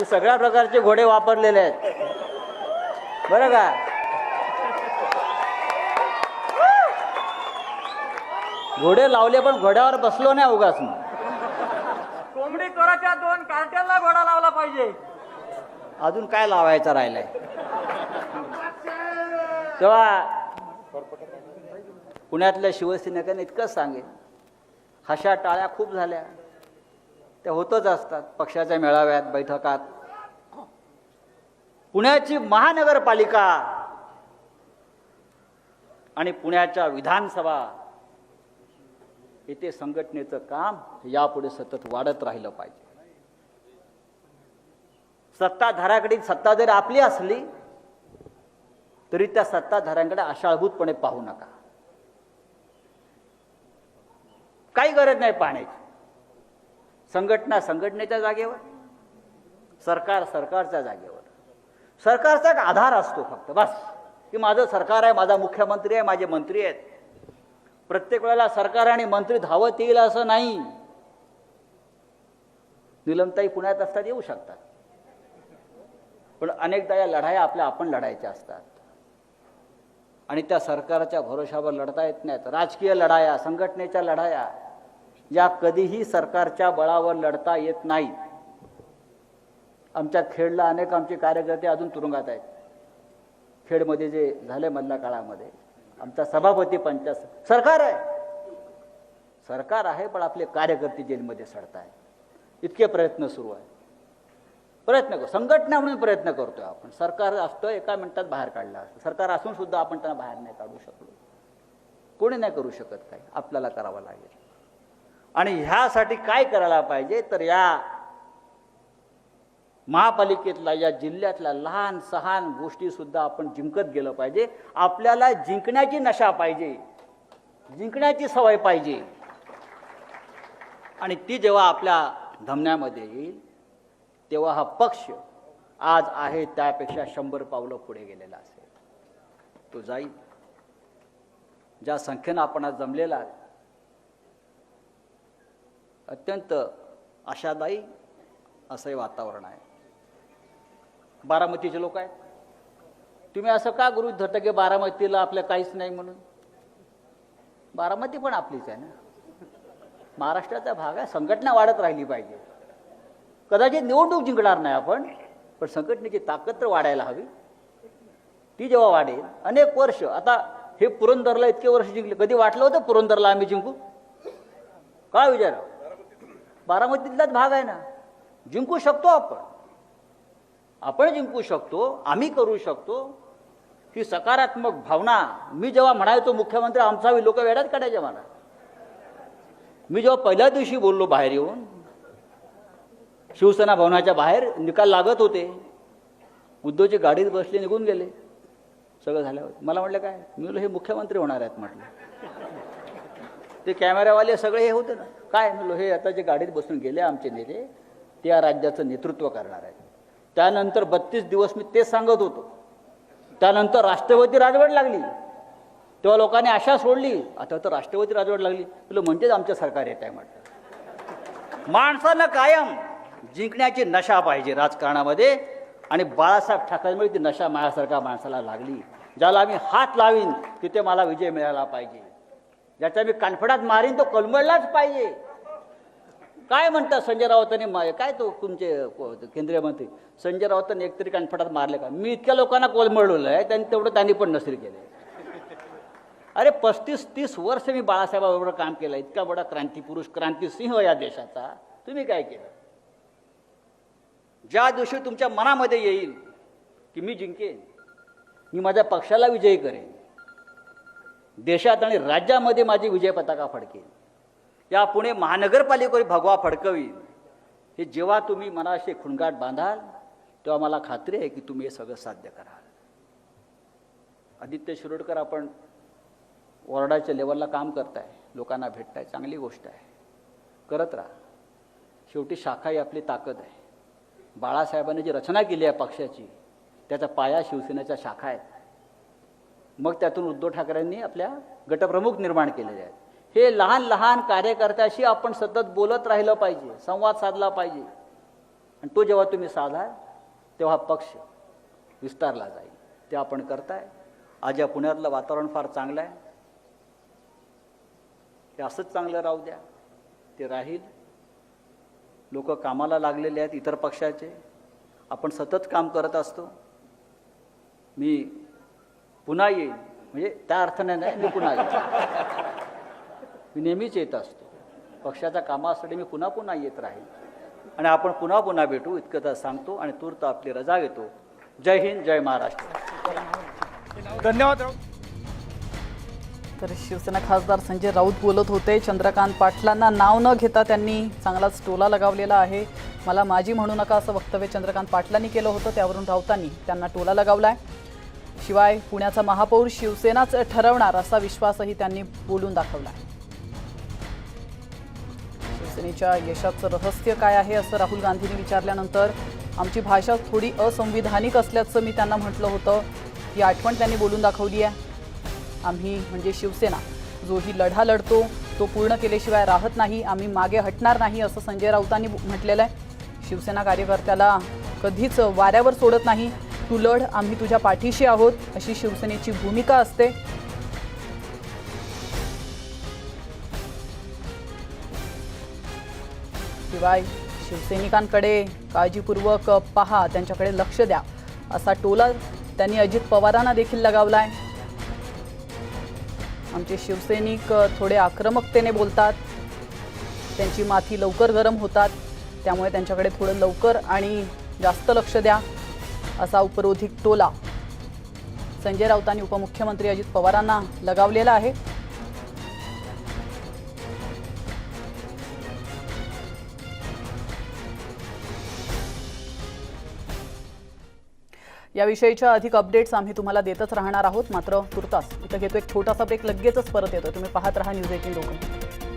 मी सगळ्या प्रकारचे घोडे वापरलेले आहेत. बरं का? घोडे लावले पण घोड्यावर बसलो नाही उगाच मग कोंबडी चोराच्या दोन कार्ट्यांना घोडा लावला पाहिजे. अजून काय लावायचं राहिलंय? तेव्हा पुण्यातल्या शिवसैनिकांनी इतकंच सांगेन हशा टाळ्या खूप झाल्या. त्या होतच असतात पक्षाच्या मेळाव्यात बैठकात. पुण्याची महानगरपालिका आणि पुण्याच्या विधानसभा येथे संघटनेचं काम यापुढे सतत वाढत राहिलं पाहिजे. सत्ताधाऱ्याकडे सत्ता जरी आपली असली तरी त्या सत्ताधाऱ्यांकडे आशाळभूतपणे पाहू नका. काही गरज नाही पाहण्याची. संघटना संघटनेच्या जागेवर सरकार सरकारच्या जागेवर. सरकारचा एक आधार असतो फक्त बस. की माझं सरकार आहे माझा मुख्यमंत्री आहे माझे मंत्री आहेत. प्रत्येक वेळेला सरकार आणि मंत्री धावत येईल असं नाही. निलमताई पुण्यात असतात येऊ शकतात. पण अनेकदा या लढाया आपल्या आपण लढायच्या असतात. आणि त्या सरकारच्या भरोशावर लढता येत नाहीत. राजकीय लढाया संघटनेच्या लढाया या कधीही सरकारच्या बळावर लढता येत नाहीत. आमच्या खेडला अनेक आमचे कार्यकर्ते अजून तुरुंगात आहेत. खेडमध्ये जे झाले मधल्या काळामध्ये आमचा सभापती पंचायत सरकार आहे. सरकार आहे पण आपले कार्यकर्ते जेलमध्ये सडत आहेत इतके प्रयत्न सुरू आहे प्रयत्न करू संघटना म्हणून प्रयत्न करतोय आपण. सरकार असतं एका मिनिटात बाहेर काढलं असतं. सरकार असून सुद्धा आपण त्यांना बाहेर नाही काढू शकलो. कोणी नाही करू शकत काही. आपल्याला करावं लागेल. आणि ह्यासाठी काय करायला पाहिजे? तर या महापालिकेतला या जिल्ह्यातल्या लहान सहान गोष्टी सुद्धा आपण जिंकत गेलं पाहिजे. आपल्याला जिंकण्याची नशा पाहिजे. जिंकण्याची सवय पाहिजे. आणि ती जेव्हा आपल्या धमन्यामध्ये येईल तेव्हा हा पक्ष आज आहे त्यापेक्षा शंभर पावलं पुढे गेलेला असेल. तो जाईल. ज्या संख्येनं आपण आज जमलेला आहे, अत्यंत आशादायी असंही वातावरण आहे. बारामतीचे लोक आहेत. तुम्ही असं का गृहीत धरता की बारामतीला आपल्या काहीच नाही म्हणून? बारामती पण आपलीच आहे ना. महाराष्ट्राचा भाग आहे. संघटना वाढत राहिली पाहिजे. कदाचित निवडणूक जिंकणार नाही आपण पण संघटनेची ताकद तर वाढायला हवी. ती जेव्हा वाढेल अनेक वर्ष आता हे पुरंदरला इतके वर्ष जिंकले. कधी वाटलं होतं पुरंदरला आम्ही जिंकू? काय विचार बारामतीतलाच भाग आहे ना. जिंकू शकतो आपण. आपण जिंकू शकतो आम्ही करू शकतो. ही सकारात्मक भावना मी जेव्हा म्हणायचो मुख्यमंत्री आमचा लोक वेड्यात काढायचे मला. मी जेव्हा पहिल्या दिवशी बोललो बाहेर येऊन शिवसेना भवनाच्या बाहेर निकाल लागत होते. उद्धवची गाडीत बसले निघून गेले. सगळं झाल्यावर. मला म्हटलं काय? मी हे मुख्यमंत्री होणार आहेत म्हटलं. ते कॅमेरावाले सगळे हे होते ना. काय म्हणलो हे आता जे गाडीत बसून गेले आमचे नेते त्या राज्याचं नेतृत्व करणार आहेत. त्यानंतर बत्तीस दिवस मी तेच सांगत होतो. त्यानंतर राष्ट्रपती राजवट लागली. तेव्हा लोकांनी आशा सोडली. आता तर राष्ट्रपती राजवट लागली. तुला म्हणजेच आमचं सरकार येत आहे म्हटलं. माणसानं कायम जिंकण्याची नशा पाहिजे राजकारणामध्ये आणि बाळासाहेब ठाकरेंमुळे ती नशा माझ्यासारख्या माणसाला लागली. ज्याला मी हात लावीन तिथे मला विजय मिळाला पाहिजे. ज्याचा मी कानफडात मारीन तो कलमडलाच पाहिजे. काय म्हणतात संजय राऊतांनी? काय तो तुमचे केंद्रीय मंत्री? संजय राऊतांनी एकतरी कानफडात मारले का? मी इतक्या लोकांना कोलमडवलं आहे त्यांनी तेवढं त्यांनी पण नसरी केले अरे पस्तीस तीस वर्ष मी बाळासाहेबाबरोबर काम केलं इतका मोठा क्रांतीपुरुष क्रांतिसिंह या देशाचा. तुम्ही काय केलं? ज्या दिवशी तुमच्या मनामध्ये येईल की मी जिंकेन मी माझ्या पक्षाला विजयी करेन देशात आणि राज्यामध्ये माझी विजय पताका फडकेन या पुणे महानगरपालिकेवर भगवा फडकवीन. हे जेव्हा तुम्ही मनाशी खुणगाट बांधाल तेव्हा मला खात्री आहे की तुम्ही हे सगळं साध्य कराल. आदित्य शिरोडकर आपण वॉर्डाच्या लेवलला काम करताय. लोकांना भेटताय. चांगली गोष्ट आहे. करत राहा. शेवटी शाखा ही आपली ताकद आहे. बाळासाहेबांनी जी रचना केली आहे पक्षाची त्याचा पाया शिवसेनेच्या शाखा आहेत मग त्यातून उद्धव ठाकरेंनी आपल्या गटप्रमुख निर्माण केलेले आहेत. हे लहान लहान कार्यकर्त्याशी आपण सतत बोलत राहिलं पाहिजे संवाद साधला पाहिजे. आणि तो जेव्हा तुम्ही साधाल तेव्हा पक्ष विस्तारला जाईल. ते आपण करताय. आज या पुण्यातलं वातावरण फार चांगलं आहे. हे असंच चांगलं राहू द्या. ते राहील. लोक कामाला लागलेले आहेत इतर पक्षाचे. आपण सतत काम करत असतो. मी पुन्हा येईन म्हणजे त्या अर्थाने नाही मी पुन्हा येईन मी नेहमीच येत असतो. पक्षाच्या कामासाठी मी पुन्हा पुन्हा येत राहील. आणि आपण पुन्हा पुन्हा भेटू इतकं तर सांगतो आणि तूर्त आपली रजा घेतो. जय हिंद जय महाराष्ट्र. धन्यवाद तर शिवसेना खासदार संजय राऊत बोलत होते चंद्रकांत पाटलांना नाव न घेता त्यांनी चांगलाच टोला लगावलेला आहे. मला माझी म्हणू नका असं वक्तव्य चंद्रकांत पाटलांनी केलं होतं त्यावरून राऊतांनी त्यांना टोला लगावलाय. शिवाय पुण्याचा महापौर शिवसेनाच ठरवणार असा विश्वासही त्यांनी बोलून दाखवला शिवसेनेच्या यशाचं रहस्य काय आहे असं राहुल गांधींनी विचारल्यानंतर आमची भाषा थोडी असंविधानिक असल्याचं मी त्यांना म्हटलं होतं. ही आठवण त्यांनी बोलून दाखवली आहे. आम्ही म्हणजे शिवसेना. जो ही लढा लढतो तो पूर्ण केल्याशिवाय राहत नाही. आम्ही मागे हटणार नाही असं संजय राऊतांनी म्हटलेलं आहे. शिवसेना कार्यकर्त्याला कधीच वाऱ्यावर सोडत नाही. तू लढ आम्ही तुझ्या पाठीशी आहोत अशी शिवसेनेची भूमिका असते. शिवाय शिवसैनिकांकडे काळजीपूर्वक पहा त्यांच्याकडे लक्ष द्या. असा टोला त्यांनी अजित पवारांना देखील लगावलाय. आमचे शिवसैनिक थोडे आक्रमकतेने बोलतात. त्यांची माथी लवकर गरम होतात. त्यामुळे त्यांच्याकडे थोडं लवकर आणि जास्त लक्ष द्या. असा उपरोधिक टोला. संजय राऊतांनी उपमुख्यमंत्री अजित पवारांना लगावलेला आहे. याविषयीच्या अधिक अपडेट्स आम्ही तुम्हाला देतच राहणार आहोत. मात्र तुर्तास इथं घेतो एक छोटासा ब्रेक लगेचच परत येतो. तुम्ही पाहत राहा न्यूज एटीन लोकल